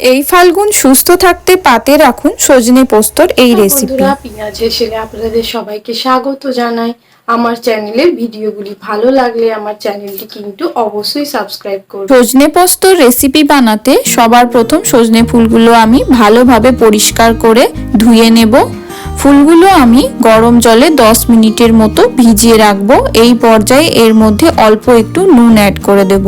এই ফাল্গুন সুস্থ থাকতে পাতে রাখুন সজনে পোস্তর এই রেসিপি পেঁয়াজ পিঁয়াজ আপনাদের সবাইকে স্বাগত জানাই। আমার চ্যানেলের ভিডিওগুলি ভালো লাগলে আমার চ্যানেলটি কিন্তু অবশ্যই সাবস্ক্রাইব করুন। সজনে পোস্তর রেসিপি বানাতে সবার প্রথম সজনে ফুলগুলো আমি ভালোভাবে পরিষ্কার করে ধুয়ে নেব। ফুলগুলো আমি গরম জলে 10 মিনিটের মতো ভিজিয়ে রাখব। এই পর্যায়ে এর মধ্যে অল্প একটু নুন অ্যাড করে দেব।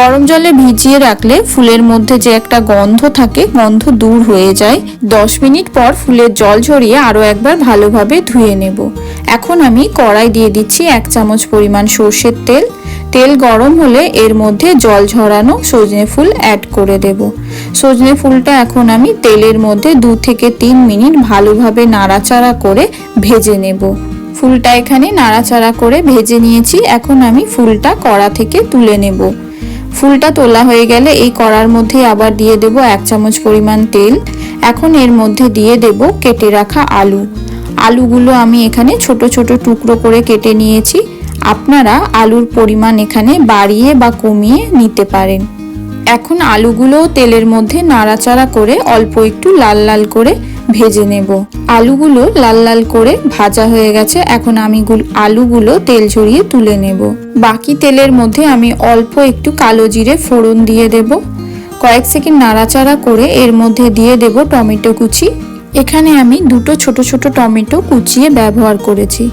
গরম জলে ভিজিয়ে রাখলে ফুলের মধ্যে যে একটা গন্ধ থাকে, গন্ধ দূর হয়ে যায়। 10 মিনিট পর ফুলের জল ঝরিয়ে আরও একবার ভালোভাবে ধুয়ে নেব। এখন আমি কড়াই দিয়ে দিচ্ছি এক চামচ পরিমাণ সর্ষের তেল। তেল গরম হলে এর মধ্যে জল ঝরানো সজনে ফুল অ্যাড করে দেব। সজনে ফুলটা এখন আমি তেলের মধ্যে দু থেকে তিন মিনিট ভালোভাবে নাড়াচাড়া করে ভেজে নেব। ফুলটা এখানে নাড়াচাড়া করে ভেজে নিয়েছি, এখন আমি ফুলটা কড়া থেকে তুলে নেব। ফুলটা তোলা হয়ে গেলে এই কড়ার মধ্যে আবার দিয়ে দেব এক চামচ পরিমাণ তেল। এখন এর মধ্যে দিয়ে দেব কেটে রাখা আলু। আলুগুলো আমি এখানে ছোট ছোট টুকরো করে কেটে নিয়েছি। আপনারা আলুর পরিমাণ এখানে বাড়িয়ে বা কমিয়ে নিতে পারেন। এখন আলুগুলো তেলের মধ্যে নাড়াচাড়া করে অল্প একটু লাল লাল করে ভেজে নেব। আলুগুলো লাল লাল করে ভাজা হয়ে গেছে, এখন আমি আলুগুলো তেল ঝরিয়ে তুলে নেব। বাকি তেলের মধ্যে আমি অল্প একটু কালো জিরে ফোড়ন দিয়ে দেব। কয়েক সেকেন্ড নাড়াচাড়া করে এর মধ্যে দিয়ে দেব টমেটো কুচি। এখানে আমি দুটো ছোট ছোট টমেটো কুচিয়ে ব্যবহার করেছি।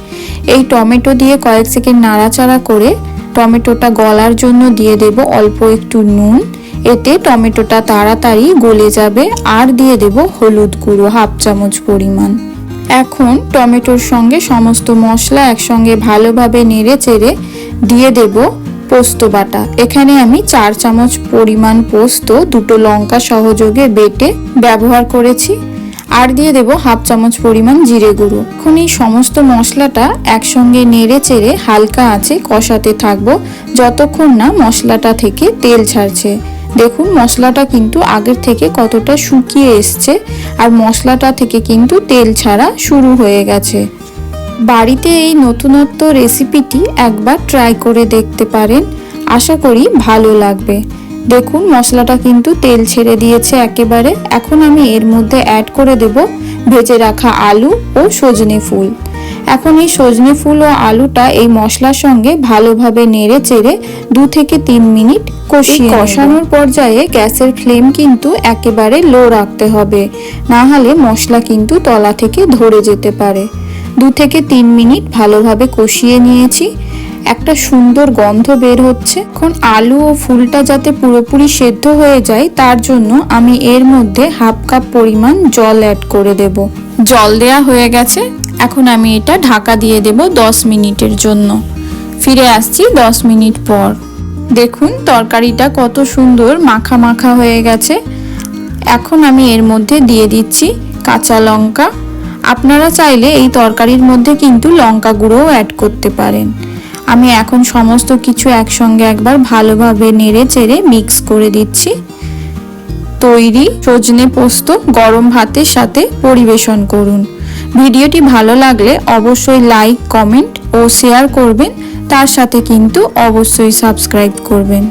এই টমেটো দিয়ে কয়েক সেকেন্ড নাড়াচাড়া করে টমেটোটা গলার জন্য দিয়ে দেব অল্প একটু নুন। এতে টমেটোটা তাড়াতাড়ি গলে যাবে আর দিয়ে দেব হলুদ গুঁড়ো হাফ চামচ পরিমাণ। এখন টমেটোর সঙ্গে সমস্ত মশলা একসঙ্গে ভালোভাবে নেড়ে চেড়ে দিয়ে দেব পোস্ত বাটা। এখানে আমি চার চামচ পরিমাণ পোস্ত, দুটো লঙ্কা সহযোগে বেটে ব্যবহার করেছি। আর দিয়ে দেব হাফ চামচ পরিমাণ জিরে গুঁড়ো। এখন এই সমস্ত মশলাটা একসঙ্গে নেড়ে চেড়ে হালকা আঁচে কষাতে থাকব, যতক্ষণ না মশলাটা থেকে তেল ছাড়ছে। দেখুন, মশলাটা কিন্তু আগের থেকে কতটা শুকিয়ে এসছে আর মশলাটা থেকে কিন্তু তেল ছাড়া শুরু হয়ে গেছে। বাড়িতে এই নতুনত্ব রেসিপিটি একবার ট্রাই করে দেখতে পারেন। আশা করি ভালো লাগবে। দেখুন মশলাটা কিন্তু তেল ছেড়ে দিয়েছে একেবারে। এখন আমি এর মধ্যে অ্যাড করে দেব ভেজে রাখা আলু ও সজনে ফুল। এখন এই সজনে ফুল ও আলুটা এই মশলার সঙ্গে ভালোভাবে নেড়ে চেড়ে দু থেকে তিন মিনিট কষিয়ে কষানোর পর্যায়ে গ্যাসের ফ্লেম কিন্তু একেবারে লো রাখতে হবে। না হলে মশলা কিন্তু তলা থেকে ধরে যেতে পারে। দু থেকে তিন মিনিট ভালোভাবে কষিয়ে নিয়েছি। একটা সুন্দর গন্ধ বের হচ্ছে। এখন আলু ও ফুলটা যাতে পুরোপুরি সেদ্ধ হয়ে যায়, তার জন্য আমি এর মধ্যে হাফ কাপ পরিমাণ জল অ্যাড করে দেব। জল দেয়া হয়ে গেছে। এখন আমি এটা ঢাকা দিয়ে দেব দশ মিনিটের জন্য। ফিরে আসছি দশ মিনিট পর। দেখুন, তরকারিটা কত সুন্দর মাখা মাখা হয়ে গেছে। এখন আমি এর মধ্যে দিয়ে দিচ্ছি কাঁচা লঙ্কা। আপনারা চাইলে এই তরকারির মধ্যে কিন্তু লঙ্কা গুঁড়োও অ্যাড করতে পারেন। আমি এখন সমস্ত কিছু একসঙ্গে একবার ভালোভাবে নেড়ে চেড়ে মিক্স করে দিচ্ছি। তৈরি সজনে পোস্ত গরম ভাতের সাথে পরিবেশন করুন। ভিডিওটি ভালো লাগলে অবশ্যই লাইক কমেন্ট ও শেয়ার করবেন। তার সাথে কিন্তু অবশ্যই সাবস্ক্রাইব করবেন।